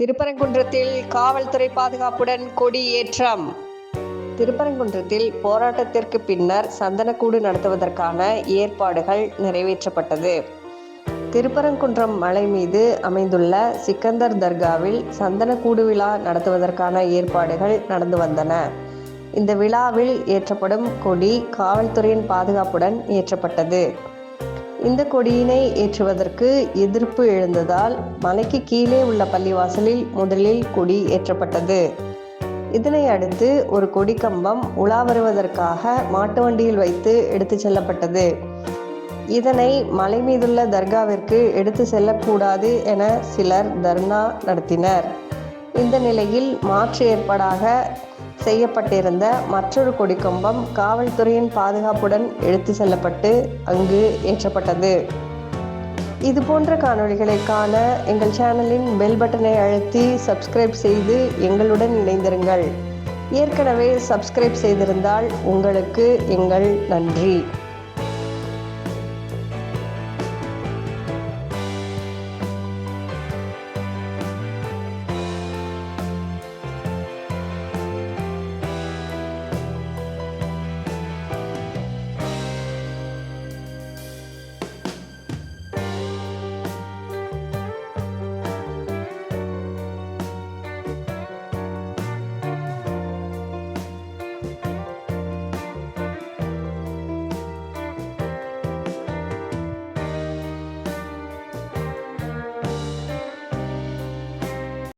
திருப்பரங்குன்றத்தில் காவல்துறை பாதுகாப்புடன் கொடி ஏற்றம் திருப்பரங்குன்றத்தில் போராட்டத்திற்கு பின்னர் சந்தனக்கூடு நடத்துவதற்கான ஏற்பாடுகள் நிறைவேற்றப்பட்டது. திருப்பரங்குன்றம் மலை மீது அமைந்துள்ள சிக்கந்தர் தர்காவில் சந்தனக்கூடு விழா நடத்துவதற்கான ஏற்பாடுகள் நடந்து வந்தன. இந்த விழாவில் ஏற்றப்படும் கொடி காவல்துறையின் பாதுகாப்புடன் ஏற்றப்பட்டது. இந்த கொடியினை ஏற்றுவதற்கு எதிர்ப்பு எழுந்ததால் மலைக்கு கீழே உள்ள பள்ளிவாசலில் முதலில் கொடி ஏற்றப்பட்டது. இதனை அடுத்து ஒரு கொடி கம்பம் உலா வருவதற்காக மாட்டு வண்டியில் வைத்து எடுத்து செல்லப்பட்டது. இதனை மலை மீதுள்ள தர்காவிற்கு எடுத்து செல்லக்கூடாது என சிலர் தர்ணா நடத்தினர். இந்த நிலையில் மாற்று ஏற்பாடாக செய்யப்பட்டிருந்த மற்றொரு கொடிக்கம்பம் காவல்துறையின் பாதுகாப்புடன் எடுத்து செல்லப்பட்டு அங்கு ஏற்றப்பட்டது. இது போன்ற காணொளிகளை காண எங்கள் சேனலின் பெல் பட்டனை அழுத்தி சப்ஸ்கிரைப் செய்து எங்களுடன் இணைந்திருங்கள். ஏற்கனவே சப்ஸ்கிரைப் செய்திருந்தால் உங்களுக்கு எங்கள் நன்றி.